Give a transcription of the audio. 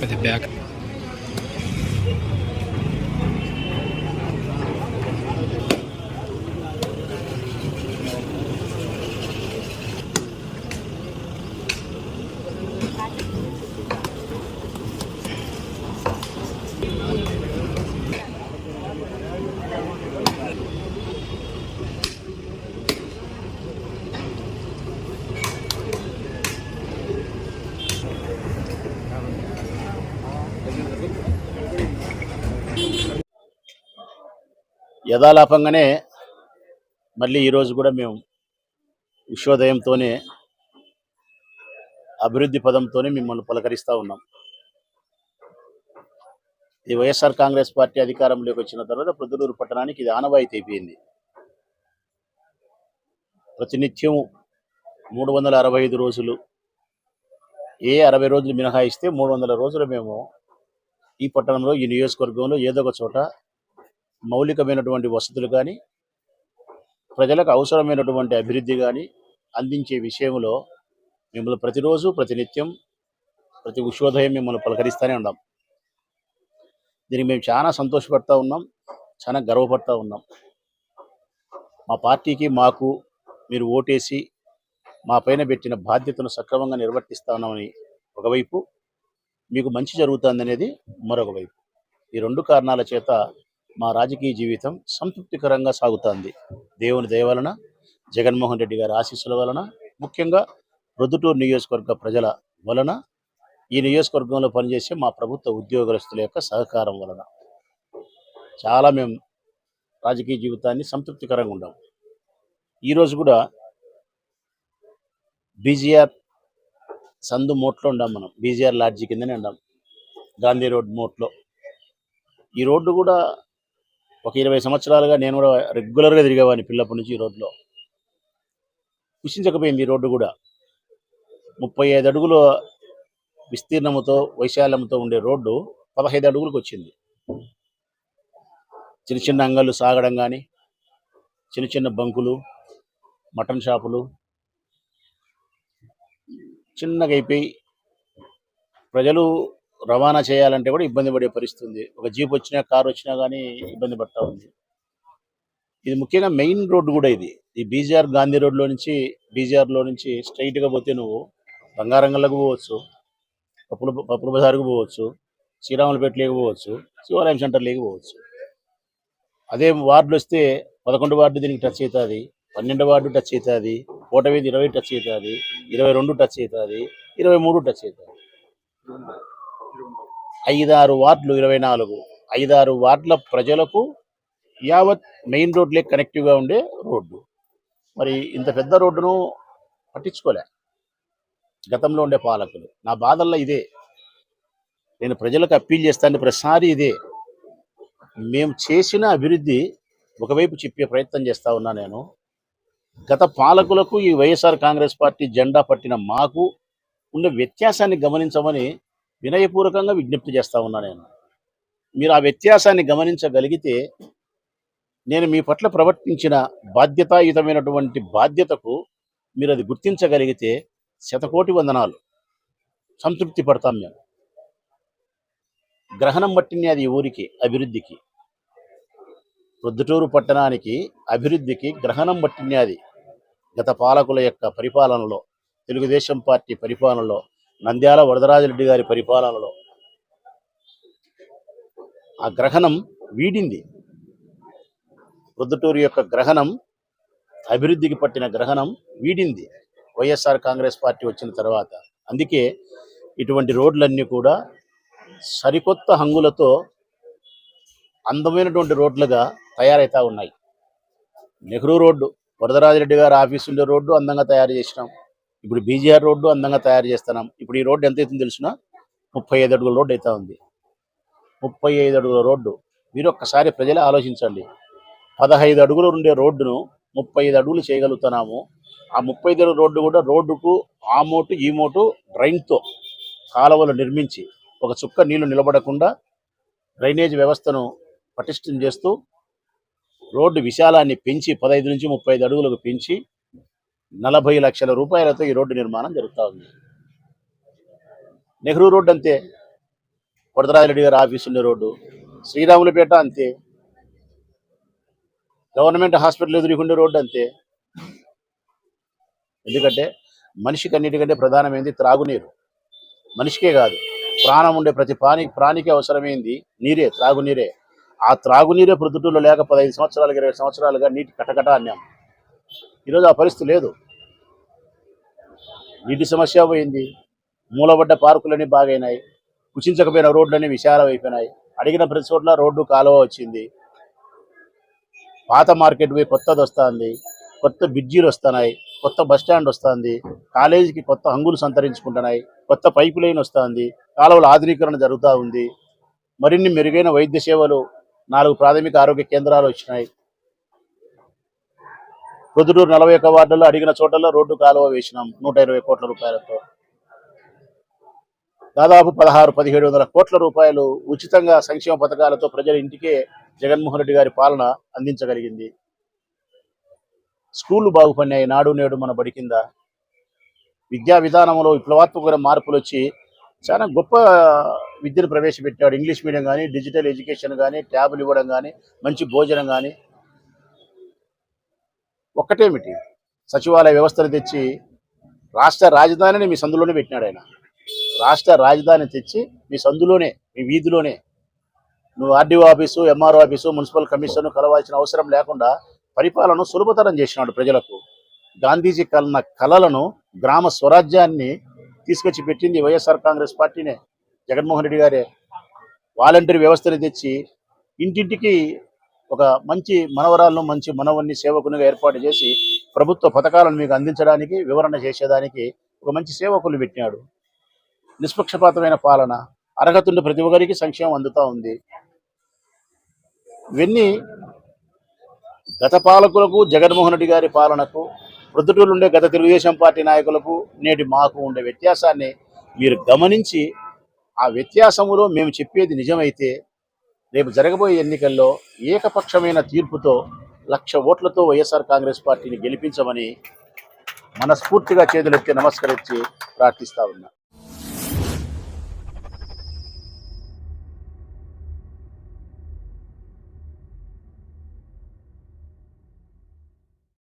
With the back. యథాలాపంగానే మళ్ళీ ఈరోజు కూడా మేము విశ్వోదయంతోనే అభివృద్ధి పదంతోనే మిమ్మల్ని పలకరిస్తూ ఉన్నాం. ఈ వైఎస్ఆర్ కాంగ్రెస్ పార్టీ అధికారంలోకి వచ్చిన తర్వాత ప్రొద్దుటూరు పట్టణానికి ఇది ఆనవాయితీ అయిపోయింది. ప్రతినిత్యం మూడు వందల అరవై ఐదు రోజులు ఏ అరవై రోజులు మినహాయిస్తే మూడు వందల రోజులు మేము ఈ పట్టణంలో ఈ నియోజకవర్గంలో ఏదో ఒక చోట మౌలికమైనటువంటి వసతులు కానీ ప్రజలకు అవసరమైనటువంటి అభివృద్ధి కానీ అందించే విషయంలో మిమ్మల్ని ప్రతిరోజు ప్రతినిత్యం ప్రతి ఉషోదయం మిమ్మల్ని పలకరిస్తూనే ఉన్నాం. దీనికి మేము చాలా సంతోషపడతా ఉన్నాం చాలా గర్వపడతా ఉన్నాం. మా పార్టీకి మాకు మీరు ఓటేసి మా పైన పెట్టిన బాధ్యతను సక్రమంగా నిర్వర్తిస్తామని ఒకవైపు మీకు మంచి జరుగుతుందనేది మరొక వైపు ఈ రెండు కారణాల చేత మా రాజకీయ జీవితం సంతృప్తికరంగా సాగుతోంది. దేవుని దయవలన జగన్మోహన్ రెడ్డి గారి ఆశీస్సుల వలన ముఖ్యంగా ప్రొద్దుటూరు నియోజకవర్గ ప్రజల వలన ఈ నియోజకవర్గంలో పనిచేసే మా ప్రభుత్వ ఉద్యోగస్తుల యొక్క సహకారం వలన. చాలా మేము రాజకీయ జీవితాన్ని సంతృప్తికరంగా ఉన్నాం ఈరోజు కూడా బీజీఆర్ సందు మోట్లో ఉండాం మనం. బీజీఆర్ లాడ్జి కిందనే ఉండాం. గాంధీ రోడ్ మోట్లో. ఈ రోడ్డు కూడా ఒక ఇరవై సంవత్సరాలుగా నేను కూడా రెగ్యులర్గా తిరిగేవాడిని పిల్లప్పటి నుంచి ఈ రోడ్లో. కుషించకపోయింది ఈ రోడ్డు కూడా. ముప్పై ఐదు అడుగుల విస్తీర్ణముతో వైశాల్యంతో ఉండే రోడ్డు పదహైదు అడుగులకు వచ్చింది. చిన్న చిన్న అంగళ్ళు సాగడం కానీ చిన్న చిన్న బంకులు మటన్ షాపులు చిన్నగా అయిపోయి ప్రజలు రవాణా చేయాలంటే కూడా ఇబ్బంది పడే పరిస్థితి ఉంది ఒక జీప్ వచ్చినా కార్ వచ్చినా కానీ ఇబ్బంది పడతా ఉంది. ఇది ముఖ్యంగా మెయిన్ రోడ్డు కూడా ఇది. ఈ బీజీఆర్ గాంధీ రోడ్లో నుంచి బీజీఆర్లో నుంచి స్ట్రైట్గా పోతే నువ్వు బంగారంగల్లకు పోవచ్చు పప్పుల పప్పుల బజార్కు పోవచ్చు శ్రీరాములపేటలోకి పోవచ్చు శివాలయం సెంటర్లోకి పోవచ్చు. అదే వార్డులు వస్తే పదకొండు వార్డు దీనికి టచ్ అవుతుంది పన్నెండు వార్డు టచ్ అవుతుంది కోటవీధి ఇరవై టచ్ అవుతుంది ఇరవై రెండు టచ్ అవుతుంది ఇరవై మూడు టచ్ అవుతుంది. ఐదారు వార్డులు ఇరవై నాలుగు. ఐదారు వార్డుల ప్రజలకు యావత్ మెయిన్ రోడ్లే కనెక్టివ్గా ఉండే రోడ్డు. మరి ఇంత పెద్ద రోడ్డును పట్టించుకోలే. గతంలో ఉండే పాలకులు. నా బాధల్లో ఇదే. నేను ప్రజలకు అప్పీల్ చేస్తాను ప్రతిసారి ఇదే. మేము చేసిన అభివృద్ధి ఒకవైపు చెప్పే ప్రయత్నం చేస్తూ ఉన్నా నేను. గత పాలకులకు ఈ వైఎస్ఆర్ కాంగ్రెస్ పార్టీ జెండా పట్టిన మాకు ఉండే వ్యత్యాసాన్ని గమనించమని వినయపూర్వకంగా విజ్ఞప్తి చేస్తా ఉన్నా నేను. మీరు ఆ వ్యత్యాసాన్ని గమనించగలిగితే నేను మీ పట్ల ప్రవర్తించిన బాధ్యతాయుతమైనటువంటి బాధ్యతకు మీరు అది గుర్తించగలిగితే శతకోటి వందనాలు. సంతృప్తి పడతాం మేము. గ్రహణం పట్టింది అది ఊరికి అభివృద్ధికి. ప్రొద్దుటూరు పట్టణానికి అభివృద్ధికి గ్రహణం పట్టింది అది. గత పాలకుల యొక్క పరిపాలనలో తెలుగుదేశం పార్టీ పరిపాలనలో నంద్యాల వరదరాజరెడ్డి గారి పరిపాలనలో ఆ గ్రహణం వీడింది. ప్రొద్దుటూరు యొక్క గ్రహణం అభివృద్ధికి పట్టిన గ్రహణం వీడింది. వైఎస్ఆర్ కాంగ్రెస్ పార్టీ వచ్చిన తర్వాత. అందుకే ఇటువంటి రోడ్లన్నీ కూడా సరికొత్త హంగులతో అందమైనటువంటి రోడ్లుగా తయారవుతా ఉన్నాయి. నెహ్రూ రోడ్డు వరదరాజరెడ్డి గారి ఆఫీస్ ఉండే రోడ్డు అందంగా తయారు చేసినాం. ఇప్పుడు బీజీఆర్ రోడ్డు అందంగా తయారు చేస్తున్నాం. ఇప్పుడు ఈ రోడ్డు ఎంత అవుతుందో తెలిసిన? ముప్పై ఐదు అడుగుల రోడ్డు అవుతా ఉంది. ముప్పై ఐదు అడుగుల రోడ్డు. మీరు ఒక్కసారి ప్రజలే ఆలోచించండి. పదహైదు అడుగులు ఉండే రోడ్డును ముప్పై ఐదు అడుగులు చేయగలుగుతున్నాము. ఆ ముప్పై ఐదు అడుగుల రోడ్డు కూడా రోడ్డుకు ఆ మోటు ఈ మోటు డ్రైన్తో కాలువలు నిర్మించి ఒక చుక్క నీళ్ళు నిలబడకుండా డ్రైనేజ్ వ్యవస్థను పటిష్టం చేస్తూ రోడ్డు విశాలాన్ని పెంచి పదహైదు నుంచి ముప్పై ఐదు అడుగులకు పెంచి నలభై లక్షల రూపాయలతో ఈ రోడ్డు నిర్మాణం జరుగుతూ ఉంది. నెహ్రూ రోడ్డు అంతే వరదరాజరెడ్డి గారి ఆఫీస్ రోడ్డు శ్రీరాములపేట అంతే గవర్నమెంట్ హాస్పిటల్ ఎదురుకుండే రోడ్డు అంతే. ఎందుకంటే మనిషికి అన్నిటికంటే ప్రధానమైంది త్రాగునీరు. మనిషికే కాదు ప్రాణం ఉండే ప్రతి ప్రాణి ప్రాణికి అవసరమైంది నీరే త్రాగునీరే. ఆ త్రాగునీరే ప్రొద్దుటూరులో లేక పదహైదు సంవత్సరాలుగా ఇరవై సంవత్సరాలుగా నీటి కటకట అన్నాం. ఈరోజు ఆ పరిస్థితి లేదు. నీటి సమస్య పోయింది. మూలబడ్డ పార్కులన్నీ బాగైనాయి. కుచించకపోయిన రోడ్లన్నీ విశాలమైపోయినాయి. అడిగిన ప్రతి చోట్ల రోడ్డు కాలువ వచ్చింది. పాత మార్కెట్ పోయి కొత్తది వస్తుంది. కొత్త బ్రిడ్జీలు వస్తున్నాయి. కొత్త బస్ స్టాండ్ వస్తుంది. కాలేజీకి కొత్త హంగులు సంతరించుకుంటున్నాయి. కొత్త పైపు లైన్ వస్తుంది. కాలువల ఆధునీకరణ జరుగుతూ ఉంది. మరిన్ని మెరుగైన వైద్య సేవలు నాలుగు ప్రాథమిక ఆరోగ్య కేంద్రాలు వచ్చినాయి. పొద్దుటూరు నలభై ఒక్క వార్డుల్లో అడిగిన చోటల్లో రోడ్డు కాలువ వేసినాం. నూట ఇరవై కోట్ల రూపాయలతో. దాదాపు పదహారు పదిహేడు వందల కోట్ల రూపాయలు ఉచితంగా సంక్షేమ పథకాలతో ప్రజల ఇంటికే జగన్మోహన్ రెడ్డి గారి పాలన అందించగలిగింది. స్కూళ్ళు బాగుపడినాయి. నాడు నేడు మన బడి కింద విద్యా విధానంలో విప్లవాత్మకమైన మార్పులు వచ్చి చాలా గొప్ప విద్యను ప్రవేశపెట్టాడు. ఇంగ్లీష్ మీడియం కానీ డిజిటల్ ఎడ్యుకేషన్ కానీ ట్యాబ్లు ఇవ్వడం కానీ మంచి భోజనం కానీ ఒక్కటేమిటి? సచివాలయ వ్యవస్థను తెచ్చి రాష్ట్ర రాజధానిని మీ సందులోనే పెట్టినాడు ఆయన. రాష్ట్ర రాజధాని తెచ్చి మీ సందులోనే మీ వీధిలోనే. నువ్వు RDO office MRO office municipal commission కలవాల్సిన అవసరం లేకుండా పరిపాలన సులభతరం చేసినాడు ప్రజలకు. గాంధీజీ కలన కళలను గ్రామ స్వరాజ్యాన్ని తీసుకొచ్చి పెట్టింది వైఎస్ఆర్ కాంగ్రెస్ పార్టీనే. జగన్మోహన్ రెడ్డి గారే. వాలంటరీ వ్యవస్థను తెచ్చి ఇంటింటికి ఒక మంచి మనవరాలను మంచి మనవన్ని సేవకునిగా ఏర్పాటు చేసి ప్రభుత్వ పథకాలను మీకు అందించడానికి వివరణ చేసేదానికి ఒక మంచి సేవకులు పెట్టినాడు. నిష్పక్షపాతమైన పాలన అర్హతుండే ప్రతి ఒక్కరికి సంక్షేమం అందుతూ ఉంది. ఇవన్నీ గత పాలకులకు జగన్మోహన్ రెడ్డి గారి పాలనకు ప్రొద్దుటూరు ఉండే గత తెలుగుదేశం పార్టీ నాయకులకు నేటి మాకు ఉండే వ్యత్యాసాన్ని మీరు గమనించి ఆ వ్యత్యాసములో మేము చెప్పేది నిజమైతే రేపు జరగబోయే ఎన్నికల్లో ఏకపక్షమైన తీర్పుతో లక్ష ఓట్లతో వైఎస్ఆర్ కాంగ్రెస్ పార్టీని గెలిపించమని మనస్ఫూర్తిగా చేతులెత్తి నమస్కరించి ప్రార్థిస్తా ఉన్నా.